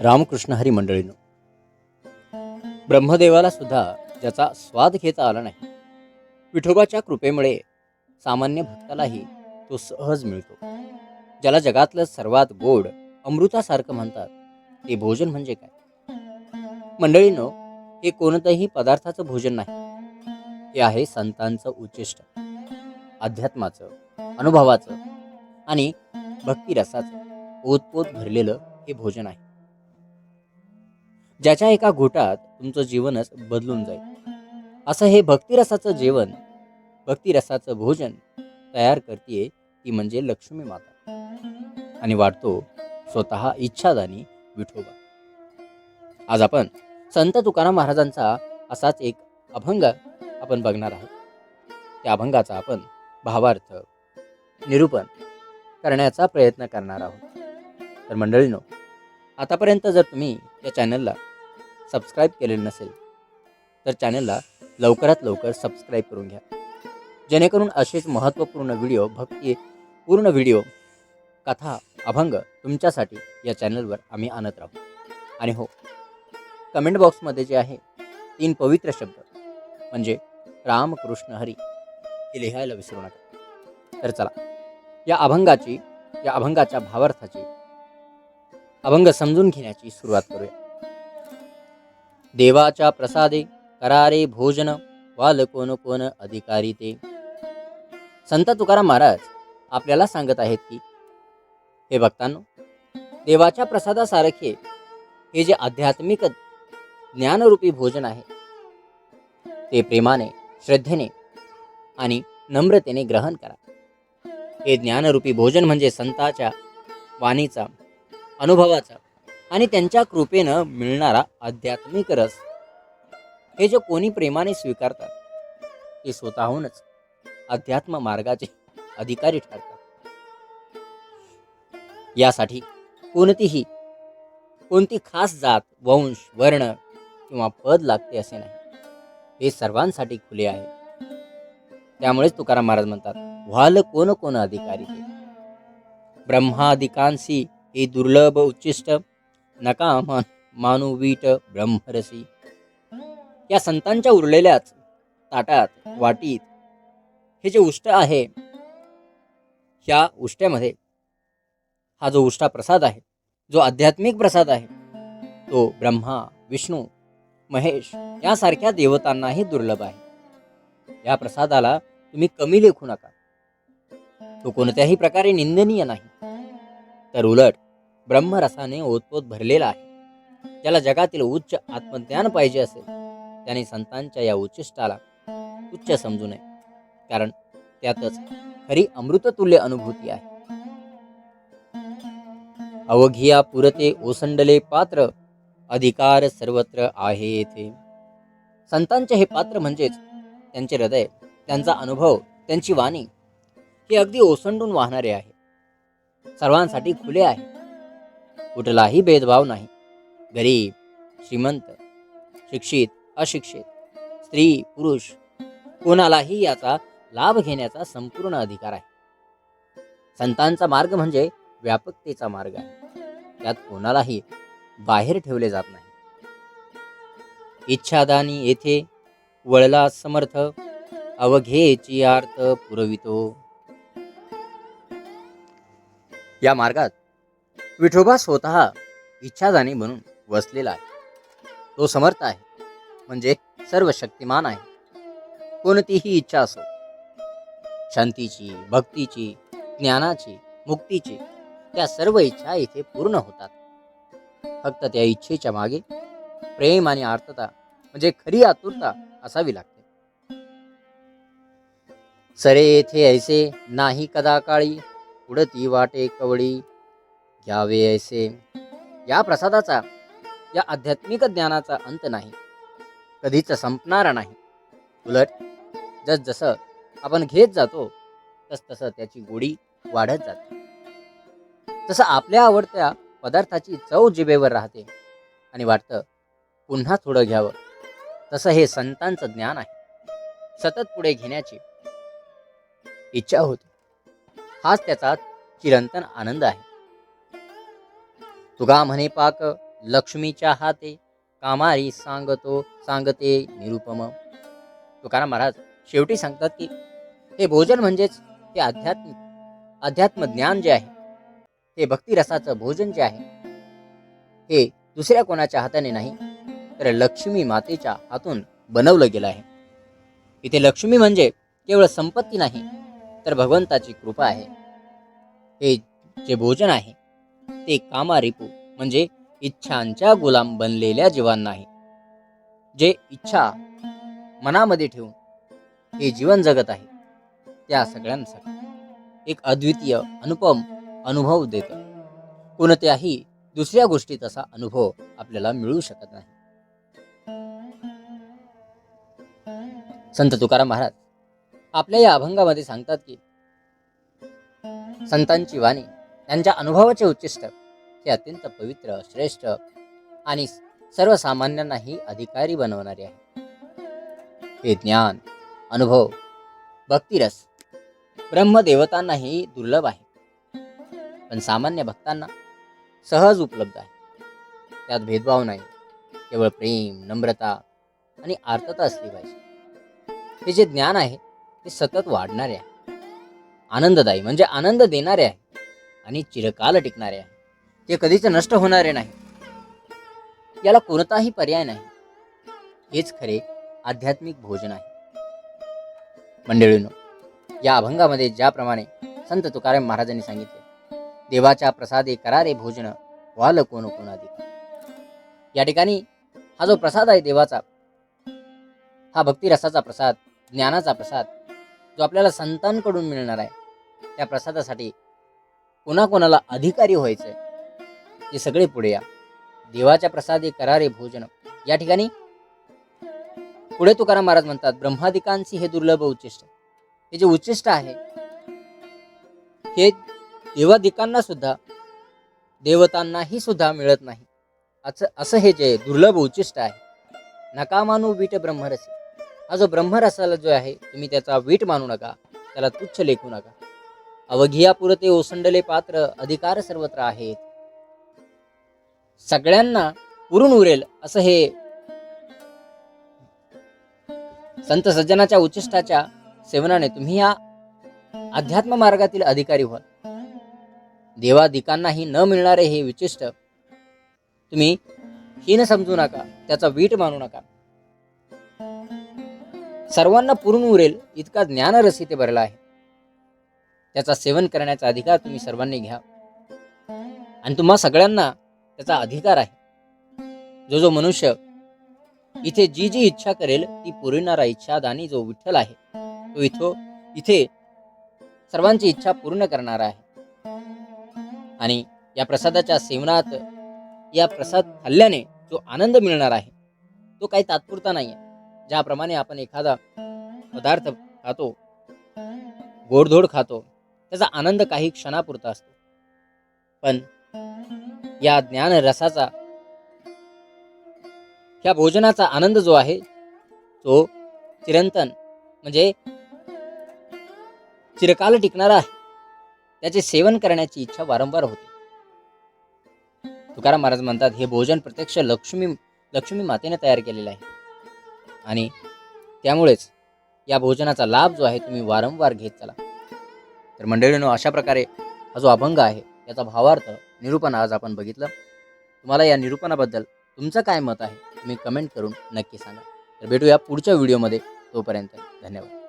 रामकृष्ण हरी मंडळीनो ब्रह्मदेवाला सुद्धा ज्याचा स्वाद घेता आला नाही विठोबाच्या कृपेमुळे सामान्य भक्तालाही तो सहज मिळतो. ज्याला जगातलं सर्वात गोड अमृतासारखं म्हणतात ते भोजन म्हणजे काय? मंडळीनो हे कोणतंही पदार्थाचं भोजन नाही. हे आहे संतांचं उच्चिष्ट अध्यात्माचं अनुभवाचं आणि भक्तिरसाचं ओतपोत भरलेलं हे भोजन आहे. ज्याच्या एका घोटात तुमचं जीवनच बदलून जाईल. असं हे भक्तिरसाचं जेवण भक्तिरसाचं भोजन तयार करते ती म्हणजे लक्ष्मी माता. आणि वाटतो स्वतः इच्छादानी विठोबा. आज आपण संत तुकाराम महाराजांचा असाच एक अभंग आपण बघणार आहोत. त्या अभंगाचा आपण भावार्थ निरूपण करण्याचा प्रयत्न करणार आहोत. तर मंडळीनो आतापर्यंत जर तुम्ही या चॅनलला सबस्क्राईब केलेलं नसेल तर चॅनलला लवकरात लवकर सबस्क्राईब करून घ्या. जेणेकरून असेच महत्त्वपूर्ण व्हिडिओ भक्ती पूर्ण व्हिडिओ कथा अभंग तुमच्यासाठी या चॅनलवर आम्ही आणत राहू. आणि हो कमेंट बॉक्समध्ये जे आहे तीन पवित्र शब्द म्हणजे राम कृष्ण हरी हे लिहायला विसरू नका. तर चला या अभंगाची या अभंगाच्या भावार्थाची अभंग समजून घेण्याची सुरुवात करूया. देवाच्या प्रसादे करारे भोजन वाल कोण कोण अधिकारी ते संत तुकाराम महाराज आपल्याला सांगत आहेत की हे भक्तांनो देवाच्या प्रसादासारखे हे जे आध्यात्मिक ज्ञानरूपी भोजन आहे ते प्रेमाने श्रद्धेने आणि नम्रतेने ग्रहण करा. हे ज्ञानरूपी भोजन म्हणजे संताच्या वाणीचा अनुभवाचा आणि त्यांच्या कृपेनं मिळणारा आध्यात्मिक रस हे जे कोणी प्रेमाने स्वीकारतात ते स्वतःहूनच अध्यात्म मार्गाचे अधिकारी ठरतात. यासाठी कोणतीही कोणती खास जात वंश वर्ण किंवा पद लागते असे नाही. हे सर्वांसाठी खुले आहे. त्यामुळेच तुकाराम महाराज म्हणतात व्हाल कोण कोण अधिकारी ब्रह्माधिकांशी हे दुर्लभ उच्चिष्ट नका मान ब्रह्मरसी. या संतांच्या उरलेल्याच ताटात वाटीत हे जे उष्ट आहे ह्या उष्ट्यामध्ये हा जो उष्टा प्रसाद आहे जो आध्यात्मिक प्रसाद आहे तो ब्रह्मा विष्णू महेश यासारख्या देवतांनाही दुर्लभ आहे. या प्रसादाला तुम्ही कमी लेखू नका. तो कोणत्याही प्रकारे निंदनीय नाही. तर उलट ब्रह्मरसाने ओतपोत भरलेला आहे. ज्याला जगातील उच्च आत्मज्ञान पाहिजे असेल त्याने संतांच्या या उच्चिष्टाला उच्च समजू नये. कारण त्यातच खरी अमृततुल्य अनुभूती आहे. अवघिया पुरते ओसंडले पात्र अधिकार सर्वत्र आहे येथे. संतांचे हे पात्र म्हणजेच त्यांचे हृदय त्यांचा अनुभव त्यांची वाणी हे अगदी ओसंडून वाहणारे आहे. सर्वांसाठी खुले आहे. कुठलाही भेदभाव नाही. गरीब श्रीमंत शिक्षित अशिक्षित स्त्री पुरुष कोणालाही याचा लाभ घेण्याचा संपूर्ण अधिकार आहे. संतांचा मार्ग म्हणजे व्यापकतेचा मार्ग आहे. त्यात कोणालाही बाहेर ठेवले जात नाही. इच्छादानी येथे वळला समर्थ अवघेची आर्त पुरवितो. या मार्गात विठोबा स्वतः इच्छादानी म्हणून वसलेला आहे. तो समर्थ आहे म्हणजे सर्व शक्तिमान आहे. कोणतीही इच्छा असो शांतीची भक्तीची ज्ञानाची मुक्तीची त्या सर्व इच्छा इथे पूर्ण होतात. फक्त त्या इच्छेच्या मागे प्रेम आणि आर्तता म्हणजे खरी आतुरता असावी लागते. सरे येथे ऐसे नाही कदा काळी उडती वाटे कवळी घ्यावे ऐसे या प्रसादाचा या आध्यात्मिक ज्ञानाचा अंत नाही. कधीच संपणारा नाही. उलट जसजसं आपण घेत जातो तस तसं त्याची गोडी वाढत जाते. तसं आपल्या आवडत्या पदार्थाची चव जिभेवर राहते आणि वाटतं पुन्हा थोडं घ्यावं. तसं हे संतांचं ज्ञान आहे. सतत पुढे घेण्याची इच्छा होती. हाच त्याचा चिरंतन आनंद आहे. तुगा म्हणे पाक लक्ष्मीच्या हाते कामारी सांगतो सांगते निरुपम. तुकाराम महाराज शेवटी सांगतात की हे भोजन म्हणजेच हे आध्यात्मिक अध्यात्म ज्ञान जे आहे हे भक्तिरसाचं भोजन जे आहे हे दुसऱ्या कोणाच्या हाताने नाही तर लक्ष्मी मातेच्या हातून बनवलं गेलं आहे. इथे लक्ष्मी म्हणजे केवळ संपत्ती नाही तर भगवंताची कृपा आहे. हे जे भोजन आहे ते कामारिपू म्हणजे इच्छांच्या गुलाम बनलेल्या जीवांनाही. जे इच्छा मनामध्ये ठेवून हे जीवन जगत आहे त्या सगळ्यांसाठी एक अद्वितीय अनुपम अनुभव देतं. कोणत्याही दुसऱ्या गोष्टीत असा अनुभव आपल्याला मिळू शकत नाही. संत तुकाराम महाराज आपल्या या अभंगामध्ये सांगतात की संतांची वाणी त्यांच्या अनुभवाचे उच्चिष्ट हे अत्यंत पवित्र श्रेष्ठ आणि सर्वसामान्यांनाही अधिकारी बनवणारे आहे. हे ज्ञान अनुभव भक्तिरस ब्रह्मदेवतांनाही दुर्लभ आहे. पण सामान्य भक्तांना सहज उपलब्ध आहे. त्यात भेदभाव नाही केवळ प्रेम नम्रता आणि आर्तता असली पाहिजे. हे जे ज्ञान आहे ते सतत वाढणारे आहे. आनंददायी म्हणजे आनंद देणारे आहे आणि चिरकाल टिकणारे आहे. ते कधीच नष्ट होणारे नाही. याला कोणताही पर्याय नाही. हेच खरे आध्यात्मिक भोजन आहे. मंडळीनो या अभंगामध्ये ज्याप्रमाणे संत तुकाराम महाराजांनी सांगितले देवाच्या प्रसादे करारे भोजन व्हाल कोण कोणादी. या ठिकाणी हा जो प्रसाद आहे देवाचा हा भक्तिरसाचा प्रसाद ज्ञानाचा प्रसाद जो आपल्याला संतांकडून मिळणार आहे त्या प्रसादासाठी कोणाकोणाला अधिकारी व्हायचंय ते सगळे पुढे या. देवाच्या प्रसादे करारे भोजन. या ठिकाणी पुढे तुकाराम महाराज म्हणतात ब्रह्मादिकांची हे दुर्लभ उच्चिष्ट. हे जे उच्चिष्ट आहे हे देवादिकांना सुद्धा देवतांनाही सुद्धा मिळत नाही. असं असं हे जे दुर्लभ उच्चिष्ट आहे नकामानू वीट ब्रह्मरसी. हा जो ब्रह्मरसाला जो आहे तुम्ही त्याचा वीट मानू नका त्याला तुच्छ लेखू नका. अवघिया पुरते ओसंडले पात्र अधिकार सर्वत्र आहेत. सगळ्यांना पुरून उरेल असं हे संत सज्जनाच्या उच्चिष्टाच्या सेवनाने तुम्ही या अध्यात्म मार्गातील अधिकारी व्हाल. देवाधिकांनाही न मिळणारे हे विशिष्ट तुम्ही हीन समजू नका त्याचा वीट मानू नका. सर्वांना पुरून उरेल इतका ज्ञानरस इथे भरला आहे. त्याचा सेवन करण्याचा अधिकार तुम्ही सर्वांनी घ्या. आणि तुम्हा सगळ्यांना त्याचा अधिकार आहे. जो जो मनुष्य इथे जी जी इच्छा करेल ती पुरविणारा इच्छादानी जो विठ्ठल आहे तो इथो इथे सर्वांची इच्छा पूर्ण करणारा आहे. आणि या प्रसादाच्या सेवनात या प्रसाद खाल्ल्याने जो आनंद मिळणार आहे तो काही तात्पुरता नाही आहे ज्याप्रमाणे आपण एखादा पदार्थ खातो गोडधोड खातो त्याचा आनंद काही क्षणापुरता असतो. पण या ज्ञान रसाचा ह्या भोजनाचा आनंद जो आहे तो चिरंतन म्हणजे चिरकाल टिकणारा आहे. त्याचे सेवन करण्याची इच्छा वारंवार होते. तुकाराम महाराज म्हणतात हे भोजन प्रत्यक्ष लक्ष्मी लक्ष्मी मातेने तयार केलेलं आहे. आणि त्यामुळेच या भोजनाचा लाभ जो आहे तुम्ही वारंवार घेत चला. तर मंडळीनो अशा प्रकारे हा जो अभंग आहे याचा भावार्थ निरूपण आज आपण बघितलं. तुम्हाला या निरूपणाबद्दल तुमचं काय मत आहे तुम्ही कमेंट करून नक्की सांगा. तर भेटूया पुढच्या व्हिडिओमध्ये तोपर्यंत धन्यवाद.